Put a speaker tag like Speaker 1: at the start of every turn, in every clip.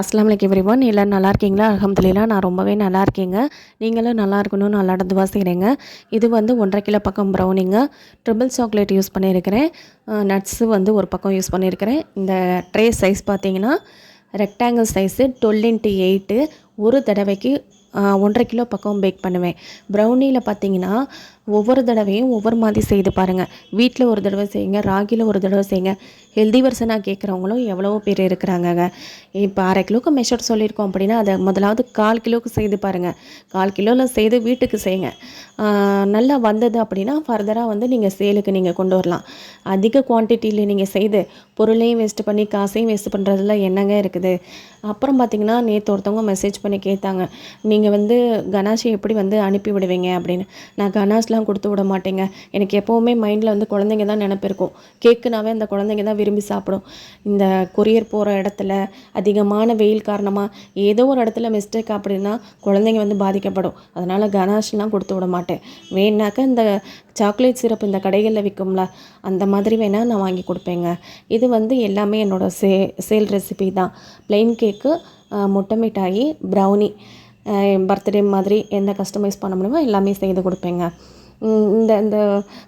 Speaker 1: அஸ்லாம் வலைக்கம் எவ்ரிவன். எல்லோரும் நல்லா இருக்கீங்களா? அலமதுல்லா நான் ரொம்பவே நல்லா இருக்கேங்க. நீங்களும் நல்லா இருக்கணும்னு நல்லா நடந்துவா செய்கிறேங்க இது வந்து ஒன்றரை கிலோ பக்கம் ப்ரௌனிங்க. ட்ரிபிள் சாக்லேட் யூஸ் பண்ணியிருக்கிறேன். நட்ஸு வந்து ஒரு பக்கம் யூஸ் பண்ணியிருக்கிறேன். இந்த ட்ரே சைஸ் பார்த்தீங்கன்னா rectangle size twelve into eight ஒரு தடவைக்கு ஒன்றரை கிலோ பக்கம் பேக் பண்ணுவேன். ப்ரௌனியில் பார்த்தீங்கன்னா ஒவ்வொரு தடவையும் ஒவ்வொரு மாதிரி செய்து பாருங்கள் வீட்டில் ஒரு தடவை செய்யுங்க ராகியில் ஒரு தடவை செய்யுங்க. ஹெல்தி வருஷனாக கேட்குறவங்களும் எவ்வளவோ பேர் இருக்கிறாங்கங்க. இப்போ அரை கிலோக்கு மெஷர் சொல்லியிருக்கோம் அப்படின்னா அதை முதலாவது கால் கிலோவுக்கு செய்து பாருங்கள் கால் கிலோவில் செய்து வீட்டுக்கு செய்யுங்க. நல்லா வந்தது அப்படின்னா ஃபர்தராக வந்து நீங்கள் சேலுக்கு நீங்கள் கொண்டு வரலாம். அதிக குவான்டிட்டியில் நீங்கள் செய்து பொருளையும் வேஸ்ட் பண்ணி காசையும் வேஸ்ட் பண்ணுறதுல என்னங்க இருக்குது? அப்புறம் பார்த்திங்கன்னா நேற்று ஒருத்தவங்க மெசேஜ் பண்ணி கேட்டாங்க. நீங்கள் வந்து கணாஷை எப்படி வந்து அனுப்பி விடுவீங்க அப்படின்னு. நான் கணாஷில் கேக்ஸ்லாம் கொடுத்து விட மாட்டேங்க. எனக்கு எப்போவுமே மைண்டில் வந்து குழந்தைங்க தான் நினப்பிருக்கும் கேக்குனாவே அந்த குழந்தைங்க தான் விரும்பி சாப்பிடும். இந்த கொரியர் போகிற இடத்துல அதிகமான வெயில் காரணமாக ஏதோ ஒரு இடத்துல மிஸ்டேக் அப்படின்னா குழந்தைங்க வந்து பாதிக்கப்படும். அதனால் கனாஷ்லாம் கொடுத்து விட மாட்டேன். வேணாக்க இந்த சாக்லேட் சிரப் இந்த கடைகளில் விற்கும்ல அந்த மாதிரி வேணால் நான் வாங்கி கொடுப்பேங்க. இது வந்து எல்லாமே என்னோடய சே சேல் ரெசிபி தான். ப்ளெயின் கேக்கு முட்டை மிட்டாயி ப்ரௌனி பர்த்டே மாதிரி எந்த கஸ்டமைஸ் பண்ண முடியுமோ எல்லாமே செய்து கொடுப்பேங்க. இந்த இந்த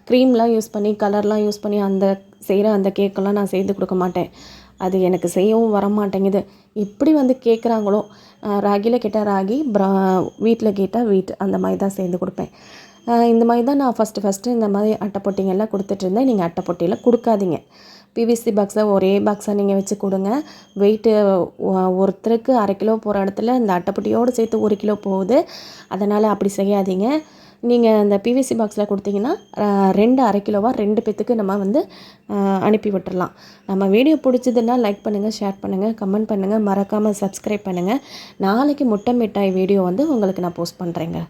Speaker 1: க்ரீம்லாம் யூஸ் பண்ணி கலர்லாம் யூஸ் பண்ணி அந்த செய்கிற அந்த கேக்கெல்லாம் நான் செய்து கொடுக்க மாட்டேன். அது எனக்கு செய்யவும் வர மாட்டேங்குது எப்படி வந்து கேட்குறாங்களோ ராகியில் கேட்டால் ராகி ப்ரா வீட்டில் கேட்டால் வீட் அந்த மாதிரி தான் செய்து கொடுப்பேன். இந்த மாதிரி தான் நான் ஃபஸ்ட்டு ஃபஸ்ட்டு இந்த மாதிரி அட்டைப்பொட்டிங்கெல்லாம் கொடுத்துட்ருந்தேன் நீங்கள் அட்டைப்பொட்டியில் கொடுக்காதீங்க. பிவிசி பாக்ஸை ஒரே பாக்ஸாக நீங்கள் வச்சு கொடுங்க. வெயிட்டு ஒருத்தருக்கு அரை கிலோ போகிற இடத்துல இந்த அட்டைப்பொட்டியோடு சேர்த்து ஒரு கிலோ போகுது. அதனால் அப்படி செய்யாதீங்க. நீங்கள் அந்த பிவிசி பாக்ஸில் கொடுத்தீங்கன்னா ரெண்டு அரை கிலோவாக ரெண்டு பேத்துக்கு நம்ம வந்து அனுப்பி விட்டுறலாம். நம்ம வீடியோ பிடிச்சதுன்னா லைக் பண்ணுங்கள் ஷேர் பண்ணுங்கள் கமெண்ட் பண்ணுங்கள் மறக்காமல் சப்ஸ்கிரைப் பண்ணுங்கள் நாளைக்கு முட்டை மிட்டாய் வீடியோ வந்து உங்களுக்கு நான் போஸ்ட் பண்ணுறேங்க